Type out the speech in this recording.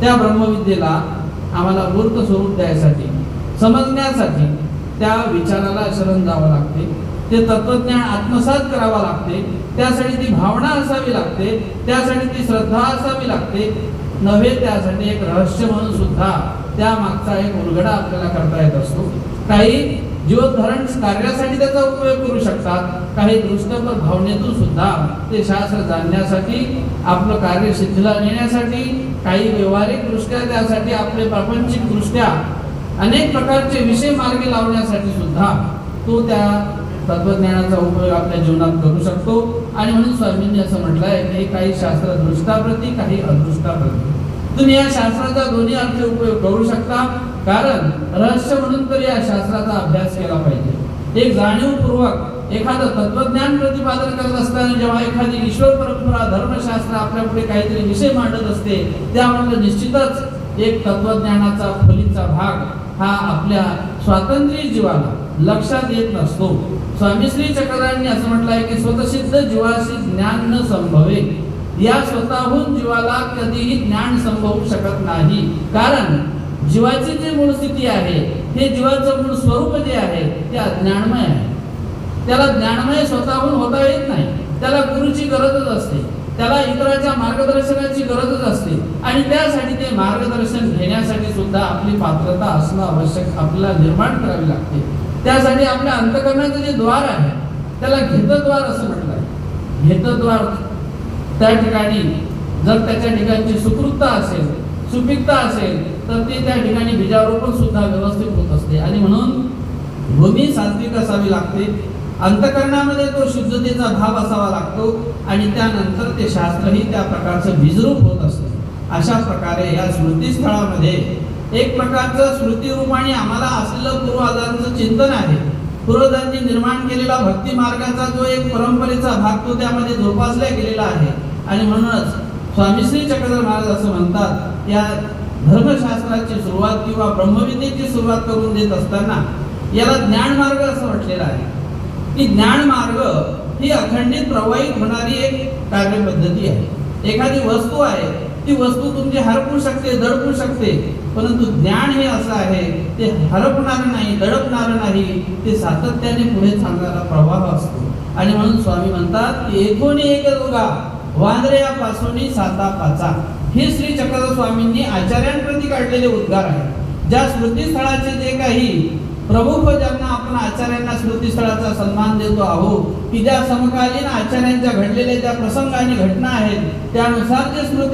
त्या ब्रह्मविद्येला आम्हाला मूर्त स्वरूप द्यायसाठी समजण्यासाठी त्या विचाराला शरण जावं लागते. ते तत्वज्ञान आत्मसात करावा लागते. त्यासाठी ती भावना असावी लागते. त्यासाठी ती श्रद्धा असावी लागते. नव्हे त्यासाठी एक रहस्य म्हणून सुद्धा त्या मागचा एक उलगडा आपल्याला करता येत असतो. काही जीवोद्धारण कार्यासाठी त्याचा उपयोग करू शकतात. काही दृष्टपर भावनेतून सुद्धा ते शास्त्र जाणण्यासाठी आपलं कार्य सिद्धीला नेण्यासाठी काही व्यवहारिक दृष्ट्या त्यासाठी आपले प्रापंचिक दृष्ट्या अनेक प्रकारचे विषय मार्गे लावण्यासाठी सुद्धा तो त्या तत्वज्ञानाचा उपयोग आपल्या जीवनात करू शकतो. आणि म्हणून स्वामींनी असं म्हटलं आहे की काही शास्त्र दृष्टाप्रती काही अदृष्टाप्रती. तुम्ही या शास्त्राचा दोन्ही अर्थ उपयोग करू शकता. कारण रहस्य म्हणून तर या शास्त्राचा अभ्यास केला पाहिजे. एक जाणीवपूर्वक एखादं तत्वज्ञान प्रतिपादन करत असताना जेव्हा एखादी ईश्वर परंपरा धर्मशास्त्र आपल्या पुढे काहीतरी विषय मांडत असते त्यामुळे निश्चितच एक तत्वज्ञानाचा फलीचा भाग हा आपल्या स्वातंत्र्य जीवाला लक्षात येत नसतो. स्वामी श्री चक्रांनी असं म्हटलं आहे की स्वतःसिद्ध जीवाशी ज्ञान न संभवे. या स्वतःहून जीवाला कधीही ज्ञान संभवू शकत नाही. कारण जीवाची जी मूळ स्थिती आहे हे जीवाचं मूळ स्वरूप जे आहे ते अज्ञानमय आहे. त्याला ज्ञानमय स्वतःहून होता येत नाही. त्याला गुरुची गरजच असते. त्याला इतराच्या मार्गदर्शनाची गरजच असते. आणि त्यासाठी ते मार्गदर्शन घेण्यासाठी सुद्धा आपली पात्रता असणं आवश्यक आपल्याला निर्माण करावी लागते. त्यासाठी आपल्या अंतकरणाचं जे द्वार आहे त्याला घेतद्वार असं म्हटलं आहे घेतद्वार त्या ठिकाणी जर त्याच्या ठिकाणची सुकृतता असेल सुपीकता असेल तर ते त्या ठिकाणी बीजारोपण सुद्धा व्यवस्थित होत असते. आणि म्हणून भूमी सात्विक असावी लागते? अंतकरणामध्ये तो शुद्धतेचा भाव असावा लागतो आणि त्यानंतर ते शास्त्रही त्या प्रकारचं बीजरूप होत असते. अशा प्रकारे या स्मृतीस्थळामध्ये एक प्रकारचं स्मृतीरूपाने आम्हाला असलेलं पूर्वाधारांचं चिंतन आहे. पूर्वजांनी निर्माण केलेला भक्ती मार्गाचा जो एक परंपरेचा भाग तो त्यामध्ये जोपासला गेलेला आहे. आणि म्हणूनच स्वामी श्री चक्रधर महाराज असं म्हणतात या धर्मशास्त्राची सुरुवात किंवा ब्रह्मविद्येची सुरुवात करून देत असताना याला ज्ञान मार्ग असं म्हटलेलं आहे. की ज्ञान मार्ग ही अखंडित प्रवाहित होणारी एक कार्यपद्धती आहे. एखादी वस्तू आहे ती वस्तू तुमची हरपू शकते दडपू शकते परंतु ज्ञान हे असं आहे ते हरपणार नाही दडपणार नाही ते सातत्याने पुढे चालणारा प्रवाह असतो. आणि म्हणून स्वामी म्हणतात की एकोणी एक दोघा वांद्रयापासून साता पाचा हे श्री चक्रधर स्वामींनी आचार्यांप्रती काढलेले उद्गार आहे ज्या स्मृतीस्थळाचे जे काही प्रमुख ज्यांना आपण आचार्यांना स्मृतीस्थळाचा सन्मान देतो आहोत की ज्या समकालीन आचार्यांच्या घडलेल्या ज्या प्रसंग आणि घटना आहेत त्यानुसार जे स्मृती